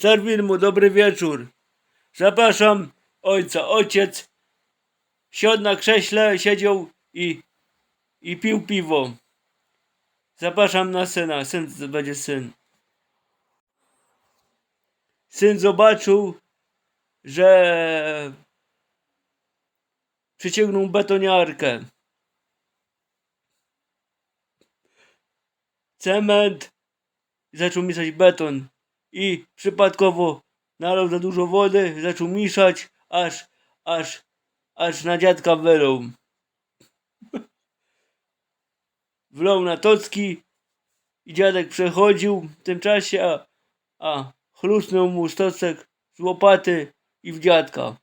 Star filmu, dobry wieczór. Zapraszam ojca. Ojciec siadł na krześle, siedział i, i pił piwo. Zapraszam na syna. Syn będzie syn. Syn zobaczył, że przyciągnął betoniarkę. Cement zaczął mieszać beton i przypadkowo nalał za dużo wody, zaczął mieszać, aż, aż, aż na dziadka wylał. Wlał na tocki i dziadek przechodził w tym czasie, a, a chlusnął mu stocek z łopaty i w dziadka.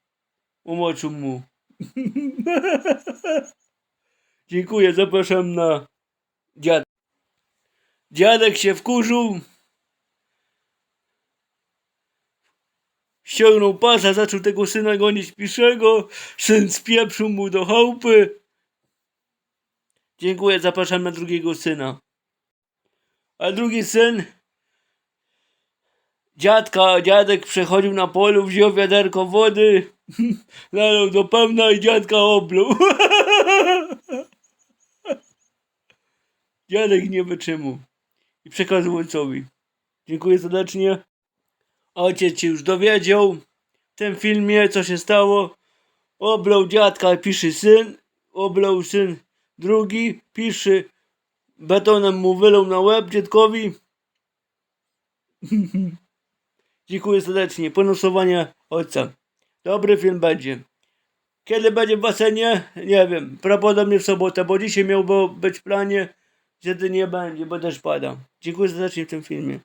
Umoczył mu. Dziękuję, zapraszam na dziad. Dziadek się wkurzył. Ściągnął pasa, zaczął tego syna gonić piszego. Syn spieprzył mu do chałupy. Dziękuję, zapraszam na drugiego syna. A drugi syn dziadka, dziadek przechodził na polu, wziął wiaderko wody, nalał do pełna i dziadka obluł. Dziadek nie wytrzymał i przekazał ojcowi. Dziękuję serdecznie. Ojciec się już dowiedział w tym filmie, co się stało. Oblał dziadka, pisze syn. Oblał syn drugi, pisze betonem mu wylał na łeb dziadkowi. Dziękuję serdecznie. Ponosowanie ojca. Dobry film będzie. Kiedy będzie w basenie? Nie wiem. Prawdopodobnie w sobotę, bo dzisiaj miał być planie, że nie będzie, bo też pada. Dziękuję serdecznie w tym filmie.